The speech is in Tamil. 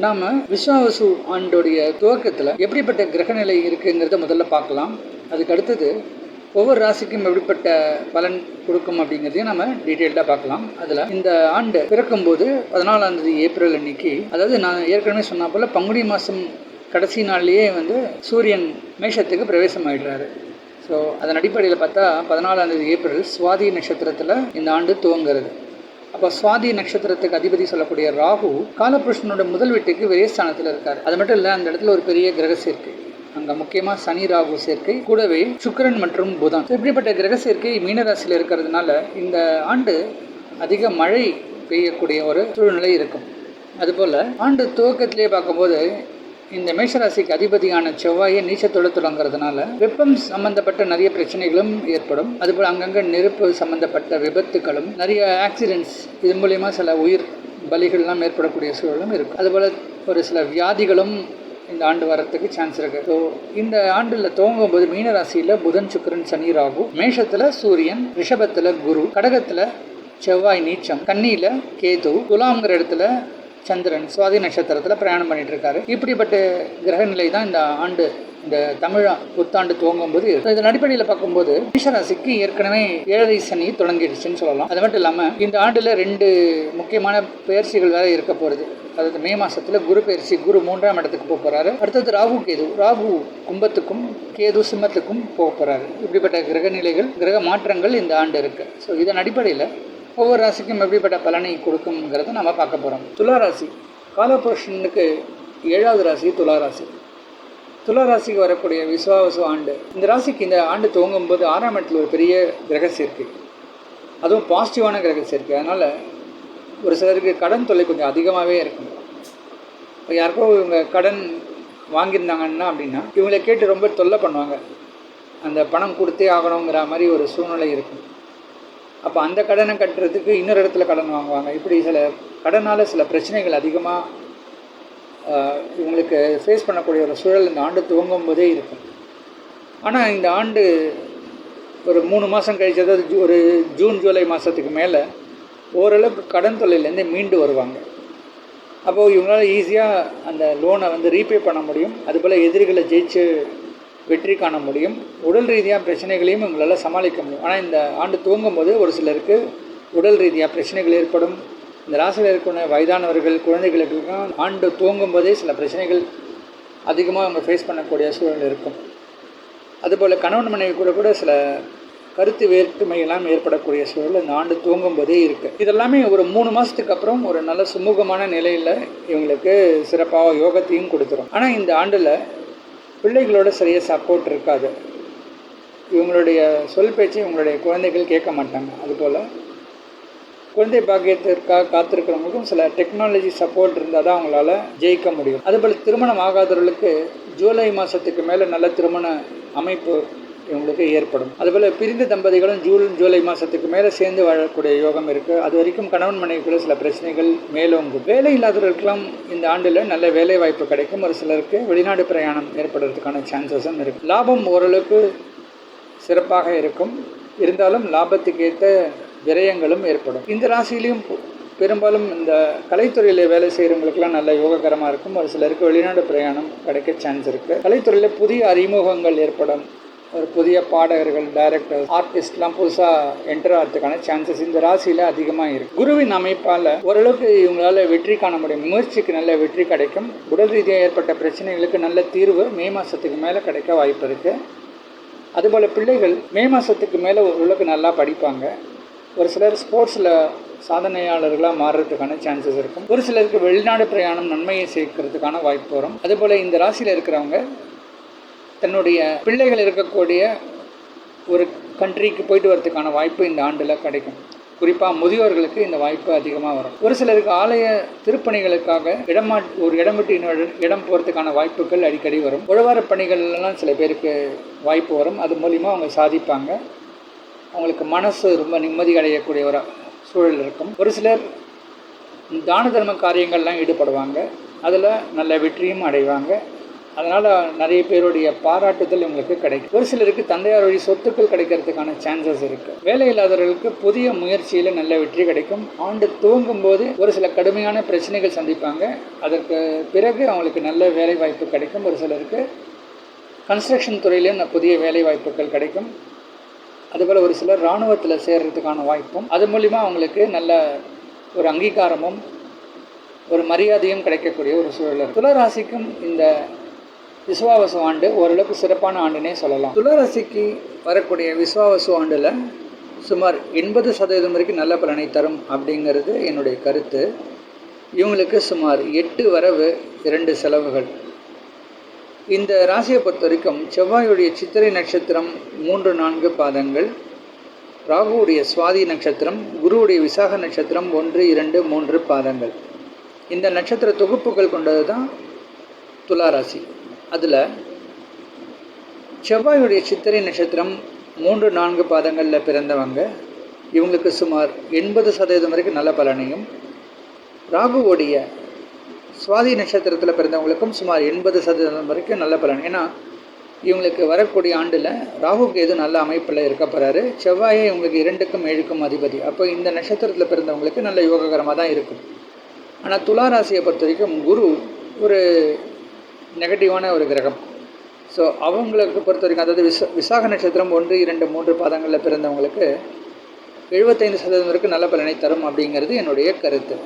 நாம விஸ்வாவசு ஆண்டோடைய துவக்கத்தில் எப்படிப்பட்ட கிரகநிலை இருக்குங்கிறத முதல்ல பார்க்கலாம். அதுக்கு அடுத்தது ஒவ்வொரு ராசிக்கும் எப்படிப்பட்ட பலன் கொடுக்கும் அப்படிங்கிறதையும் நம்ம டீட்டெயில்டாக பார்க்கலாம். அதில் இந்த ஆண்டு பிறக்கும்போது பதினாலாம் தேதி ஏப்ரல் அன்னைக்கு அதாவது நான் ஏற்கனவே சொன்ன போல் பங்குனி மாதம் கடைசி நாள்லேயே வந்து சூரியன் மேஷத்துக்கு பிரவேசம் ஆயிடுறாரு ஸோ அதன் அடிப்படையில் பார்த்தா பதினாலாம் தேதி ஏப்ரல் சுவாதி நட்சத்திரத்தில் இந்த ஆண்டு துவங்குறது. அப்போ சுவாதி நட்சத்திரத்துக்கு அதிபதி சொல்லக்கூடிய ராகு காலபுருஷனோட முதல் வீட்டுக்கு விரயஸ்தானத்தில் இருக்கார். அது மட்டும் இல்லை அந்த இடத்துல ஒரு பெரிய கிரக சேர்க்கை. அங்கே முக்கியமாக சனி ராகு சேர்க்கை கூடவே சுக்கிரன் மற்றும் புதன். இப்படிப்பட்ட கிரக சேர்க்கை மீனராசியில் இருக்கிறதுனால இந்த ஆண்டு அதிக மழை பெய்யக்கூடிய ஒரு சூழ்நிலை இருக்கும். அதுபோல் ஆண்டு துவக்கத்திலே பார்க்கும்போது இந்த மேஷராசிக்கு அதிபதியான செவ்வாயை நீச்சத்தோடு தொடங்குறதுனால வெப்பம் சம்பந்தப்பட்ட நிறைய பிரச்சனைகளும் ஏற்படும். அதுபோல் அங்கங்கே நெருப்பு சம்பந்தப்பட்ட விபத்துகளும் நிறைய ஆக்சிடென்ட்ஸ் இது மூலயமா சில உயிர் பலிகள்லாம் ஏற்படக்கூடிய சூழலும் இருக்கும் அதுபோல் ஒரு சில வியாதிகளும் இந்த ஆண்டு வரத்துக்கு சான்ஸ் இருக்கு. ஸோ இந்த ஆண்டில் துவங்கும் போது மீனராசியில் புதன் சுக்கரன் சனி ராகு மேஷத்தில் சூரியன் ரிஷபத்தில் குரு கடகத்தில் செவ்வாய் நீச்சம் கன்னியில் கேது துலாம்ங்கிற இடத்துல சந்திரன் சுவாதி நட்சத்திரத்தில் பிரயாணம் பண்ணிட்டு இருக்காரு இப்படிப்பட்ட கிரகநிலை தான் இந்த ஆண்டு இந்த தமிழ் புத்தாண்டு துவங்கும் போது இதன் அடிப்படையில் பார்க்கும்போது மேஷராசிக்கு ஏற்கனவே ஏழரை சனி தொடங்கிடுச்சுன்னு சொல்லலாம். அது மட்டும் இல்லாமல் இந்த ஆண்டில் ரெண்டு முக்கியமான பயிற்சிகள் வேற இருக்க போகிறது அதாவது மே மாசத்துல குரு பயிற்சி குரு மூன்றாம் இடத்துக்கு போக போறாரு. அடுத்தது ராகு கேது. ராகு கும்பத்துக்கும் கேது சிம்மத்துக்கும் போக போறாரு. இப்படிப்பட்ட கிரக நிலைகள் கிரக மாற்றங்கள் இந்த ஆண்டு இருக்கு. ஸோ இதன் அடிப்படையில் ஒவ்வொரு ராசிக்கும் எப்படிப்பட்ட பலனை கொடுக்குங்கிறத நம்ம பார்க்க போகிறோம் துலா ராசி காலபுருஷனுக்கு ஏழாவது ராசி துலா ராசி. துலா ராசிக்கு வரக்கூடிய விஸ்வாவசு ஆண்டு. இந்த ராசிக்கு இந்த ஆண்டு துவங்கும் போது ஆறாம் இடத்துல ஒரு பெரிய கிரக சேர்க்கை. அதுவும் பாசிட்டிவான கிரக சேர்க்கை. அதனால் ஒரு சிலருக்கு கடன் தொல்லை கொஞ்சம் அதிகமாகவே இருக்கும். இப்போ யாருக்கோ இவங்க கடன் வாங்கியிருந்தாங்கன்னா அப்படின்னா இவங்களை கேட்டு ரொம்ப தொல்லை பண்ணுவாங்க. அந்த பணம் கொடுத்தே ஆகணுங்கிற மாதிரி ஒரு சூழ்நிலை இருக்கும். அப்போ அந்த கடனை கட்டுறதுக்கு இன்னொரு இடத்துல கடன் வாங்குவாங்க. இப்படி சில கடனால் சில பிரச்சனைகள் அதிகமாக இவங்களுக்கு ஃபேஸ் பண்ணக்கூடிய ஒரு சூழல் இந்த ஆண்டு துவங்கும் போதே இருக்கும். ஆனால் இந்த ஆண்டு ஒரு மூணு மாதம் கழிச்சு அதாவது ஜூ- ஒரு ஜூன் ஜூலை மாதத்துக்கு மேலே ஓரளவுக்கு கடன் தொல்லையிலேருந்து மீண்டு வருவாங்க. அப்போது இவங்களால ஈஸியாக அந்த லோனை வந்து ரீபே பண்ண முடியும். அதுபோல் எதிரிகளை ஜெயிச்சு வெற்றி காண முடியும். உடல் ரீதியாக பிரச்சனைகளையும் இவங்களால சமாளிக்க முடியும். ஆனால் இந்த ஆண்டு துவங்கும் போது ஒரு சிலருக்கு உடல் ரீதியாக பிரச்சனைகள் ஏற்படும். இந்த ராசியில் இருக்கிற வயதானவர்கள் குழந்தைகளுக்கெல்லாம் ஆண்டு துவங்கும் போதே சில பிரச்சனைகள் அதிகமாக அவங்க ஃபேஸ் பண்ணக்கூடிய சூழல் இருக்கும். அதுபோல் கணவன் மனைவி கூட கூட சில கருத்து வேற்றுமையெல்லாம் ஏற்படக்கூடிய சூழல் இந்த ஆண்டு துவங்கும் போதே இருக்குது இதெல்லாமே ஒரு மூணு மாதத்துக்கு அப்புறம் ஒரு நல்ல சுமூகமான நிலையில் இவங்களுக்கு சிறப்பாக யோகத்தையும் கொடுத்துரும். ஆனால் இந்த ஆண்டில் பிள்ளைகளோட சரியாக சப்போர்ட் இருக்காது. இவங்களுடைய சொல் பேச்சு இவங்களுடைய குழந்தைகள் கேட்க மாட்டாங்க. அதுபோல் குழந்தை பாக்கியத்திற்காக காத்திருக்கிறவங்களுக்கும் சில டெக்னாலஜி சப்போர்ட் இருந்தால் தான் அவங்களால ஜெயிக்க முடியும். அதுபோல் திருமணம் ஆகாதவர்களுக்கு ஜூலை மாதத்துக்கு மேலே நல்ல திருமண அமைப்பு இவங்களுக்கு ஏற்படும். அதுபோல் பிரிந்த தம்பதிகளும் ஜூன் ஜூலை மாதத்துக்கு மேலே சேர்ந்து வாழக்கூடிய யோகம் இருக்குது அது வரைக்கும் கணவன் மனைவிக்குள்ள சில பிரச்சனைகள் மேலோங்கும் வேலை இல்லாதவர்களுக்கெல்லாம் இந்த ஆண்டில் நல்ல வேலை வாய்ப்பு கிடைக்கும். ஒரு சிலருக்கு வெளிநாடு பிரயாணம் ஏற்படுறதுக்கான சான்சஸும் இருக்குது லாபம் ஓரளவுக்கு சிறப்பாக இருக்கும். இருந்தாலும் லாபத்துக்கேற்ற விரயங்களும் ஏற்படும். இந்த ராசியிலையும் பெரும்பாலும் இந்த கலைத்துறையில் வேலை செய்கிறவங்களுக்குலாம் நல்ல யோககரமாக இருக்கும். ஒரு சிலருக்கு வெளிநாடு பிரயாணம் கிடைக்க சான்ஸ் இருக்குது கலைத்துறையில் புதிய அறிமுகங்கள் ஏற்படும். ஒரு புதிய பாடகர்கள் டைரக்டர் ஆர்டிஸ்ட்லாம் புதுசாக என்டர் ஆகிறதுக்கான சான்சஸ் இந்த ராசியில் அதிகமாக இருக்குது குருவின் அமைப்பால் ஓரளவுக்கு இவங்களால் வெற்றி காண முடியும். முயற்சிக்கு நல்ல வெற்றி கிடைக்கும். உடல் ரீதியாக ஏற்பட்ட பிரச்சனைகளுக்கு நல்ல தீர்வு மே மாதத்துக்கு மேலே கிடைக்க வாய்ப்பு இருக்குது அதுபோல் பிள்ளைகள் மே மாதத்துக்கு மேலே ஓரளவுக்கு நல்லா படிப்பாங்க. ஒரு சிலர் ஸ்போர்ட்ஸில் சாதனையாளர்களாக மாறுறதுக்கான சான்சஸ் இருக்கும். ஒரு சிலருக்கு வெளிநாடு பிரயாணம் நன்மையை சேர்க்கறதுக்கான வாய்ப்பு வரும். அதுபோல் இந்த ராசியில் இருக்கிறவங்க தன்னுடைய பிள்ளைகள் இருக்கக்கூடிய ஒரு கண்ட்ரிக்கு போயிட்டு வரதுக்கான வாய்ப்பு இந்த ஆண்டில் கிடைக்கும். குறிப்பாக முதியோர்களுக்கு இந்த வாய்ப்பு அதிகமாக வரும். ஒரு சிலருக்கு ஆலய திருப்பணிகளுக்காக இடமா ஒரு இடம் விட்டு இன்னொரு இடம் போகிறதுக்கான வாய்ப்புகள் அடிக்கடி வரும். உழவார பணிகள்லாம் சில பேருக்கு வாய்ப்பு வரும். அது மூலிமா அவங்க சாதிப்பாங்க. அவங்களுக்கு மனசு ரொம்ப நிம்மதி அடையக்கூடிய ஒரு சூழல் இருக்கும். ஒரு சிலர் தான தர்ம காரியங்கள்லாம் ஈடுபடுவாங்க. அதில் நல்ல வெற்றியும் அடைவாங்க. அதனால் நிறைய பேருடைய பாராட்டுதல் இவங்களுக்கு கிடைக்கும். ஒரு சிலருக்கு தந்தையார் வழி சொத்துக்கள் கிடைக்கிறதுக்கான சான்சஸ் இருக்குது வேலை இல்லாதவர்களுக்கு புதிய முயற்சியில் நல்ல வெற்றி கிடைக்கும். ஆண்டு துவங்கும் போது ஒரு சில கடுமையான பிரச்சனைகள் சந்திப்பாங்க. அதற்கு பிறகு அவங்களுக்கு நல்ல வேலை வாய்ப்பு கிடைக்கும். ஒரு சிலருக்கு கன்ஸ்ட்ரக்ஷன் துறையிலையும் புதிய வேலை வாய்ப்புகள் கிடைக்கும். அதுபோல் ஒரு சிலர் இராணுவத்தில் சேர்கிறதுக்கான வாய்ப்பும் அது மூலிமா அவங்களுக்கு நல்ல ஒரு அங்கீகாரமும் ஒரு மரியாதையும் கிடைக்கக்கூடிய ஒரு சூழல் துளராசிக்கும் இந்த விஸ்வாவசு ஆண்டு ஓரளவுக்கு சிறப்பான ஆண்டுனே சொல்லலாம். துளராசிக்கு வரக்கூடிய விஸ்வாவசு ஆண்டில் சுமார் எண்பது சதவீதம் வரைக்கும் நல்ல பலனை தரும் அப்படிங்கிறது என்னுடைய கருத்து. இவங்களுக்கு சுமார் எட்டு வரவு இரண்டு செலவுகள். இந்த ராசியை பொறுத்த வரைக்கும் செவ்வாயுடைய சித்திரை நட்சத்திரம் மூன்று நான்கு பாதங்கள். ராகுவுடைய சுவாதி நட்சத்திரம் குருவுடைய விசாக நட்சத்திரம் ஒன்று இரண்டு மூன்று பாதங்கள். இந்த நட்சத்திர தொகுப்புகள் கொண்டது தான் துளாராசி. அதில் செவ்வாயுடைய சித்திரை நட்சத்திரம் மூன்று நான்கு பாதங்களில் பிறந்தவங்க. இவங்களுக்கு சுமார் எண்பது சதவீதம் வரைக்கும் நல்ல பலனையும் ராகுவோடைய சுவாதி நட்சத்திரத்தில் பிறந்தவங்களுக்கும் சுமார் எண்பது சதவீதம் வரைக்கும் நல்ல பலன். ஏன்னா இவங்களுக்கு வரக்கூடிய ஆண்டில் ராகுக்கு எதுவும் நல்ல அமைப்பில் இருக்க போகிறாரு செவ்வாயே இவங்களுக்கு இரண்டுக்கும் ஏழுக்கும் அதிபதி. அப்போ இந்த நட்சத்திரத்தில் பிறந்தவங்களுக்கு நல்ல யோககரமாக தான் இருக்கும். ஆனால் துளாராசியை பொறுத்த வரைக்கும் குரு ஒரு நெகட்டிவான ஒரு கிரகம். ஸோ அவங்களுக்கு பொறுத்த வரைக்கும் அதாவது விசா விசாக நட்சத்திரம் ஒன்று இரண்டு மூன்று பாதங்களில் பிறந்தவங்களுக்கு எழுபத்தைந்து சதவீதம் வரைக்கும் நல்ல பலனை தரும் அப்படிங்கிறது என்னுடைய கருத்து.